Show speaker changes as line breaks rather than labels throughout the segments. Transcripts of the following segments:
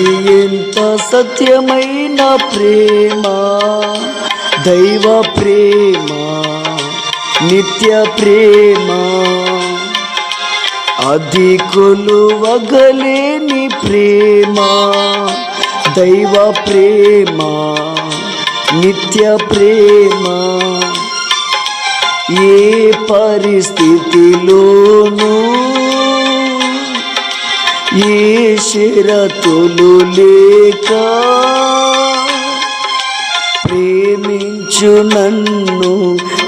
అది ఎంత సత్యమైన ప్రేమ దైవ ప్రేమ నిత్య ప్రేమ. అది కొలువగలేని ప్రేమ దైవ ప్రేమ నిత్య ప్రేమ. ఏ పరిస్థితిలోనూ ఈ షరతులు లేక ప్రేమించు నన్ను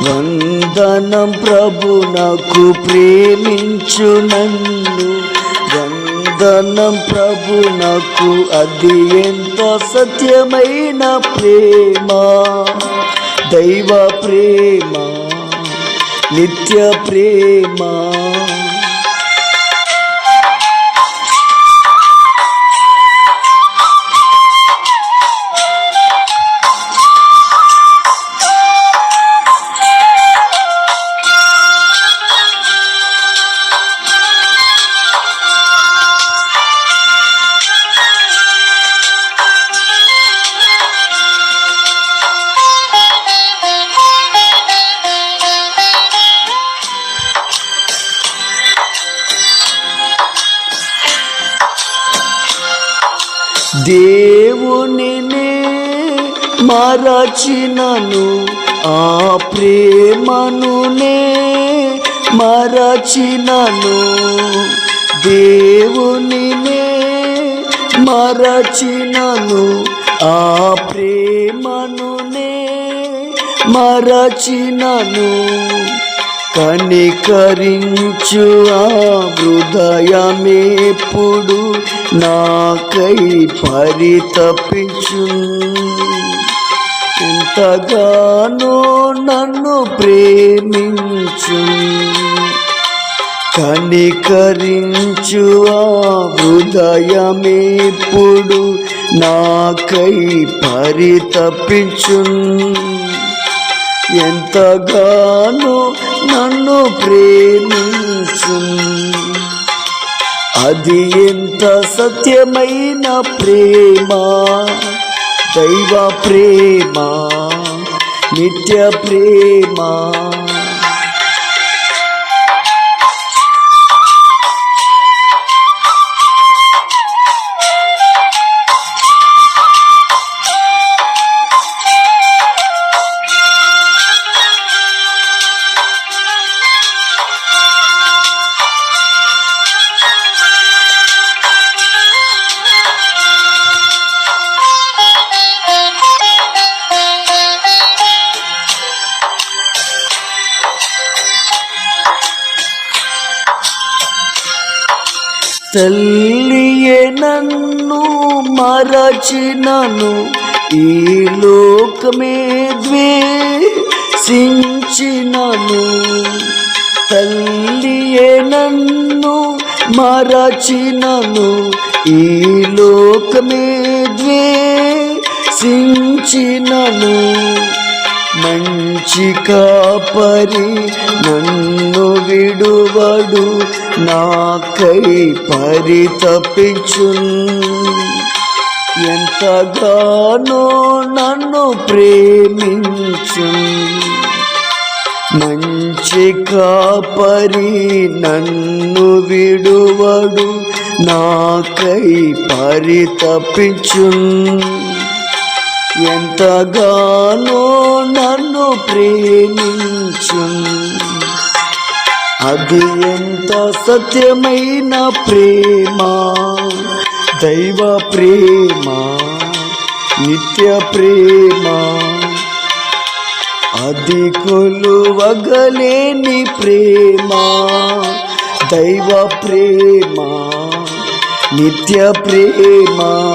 వందనం ప్రభునకు ప్రేమించు నన్ను వందనం ప్రభునకు అది ఎంత సత్యమైన ప్రేమ? దైవ ప్రేమ నిత్య ప్రేమ. దేవునినే మరచినను ఆ ప్రేమనునే మరచినను. దేవునినే మరచినను ఆ ప్రేమనునే మరచినను. కనికరించు ఆ హృదయమేప్పుడు నాకై పరితపించు. ఎంతగానో నన్ను ప్రేమించు. కనికరించు ఆ హృదయమేప్పుడు నాకై పరితపించు. ఎంతగానో నన్ను ప్రేమించు అది ఎంత సత్యమైన ప్రేమ? దైవ ప్రేమ నిత్య ప్రేమ. తల్లియే నన్ను మరచినను. ఈ లోకమే ద్వేషించినను. తల్లియే నన్ను మరచినను. ఈ లోకమే ద్వేషించినను. మంచి కాపరి నన్ను విడువడు. నాకై పరితపించు ఎంతగానో నన్ను ప్రేమించు మంచి కాపరి నన్ను విడువడు. నాకై పరితపించు ఎంతగానో నన్ను ప్రేమించు అది ఎంత సత్యమైన ప్రేమ? దైవ ప్రేమ నిత్య ప్రేమ. అది కొలువగలేని ప్రేమ. దైవ ప్రేమ నిత్య ప్రేమ.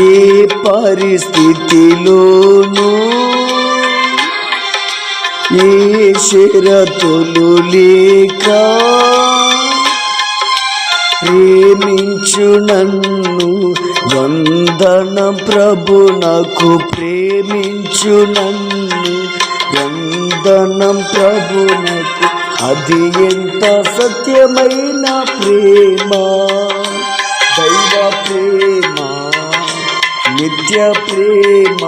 ఏ పరిస్థితిలోనూ ఈ శిరతులు లేక ప్రేమించు నన్ను వందన ప్రభునకు ప్రేమించు నన్ను వందనం ప్రభునకు అది ఎంత సత్యమైన ప్రేమ? దైవ ప్రేమ నిత్య ప్రేమ.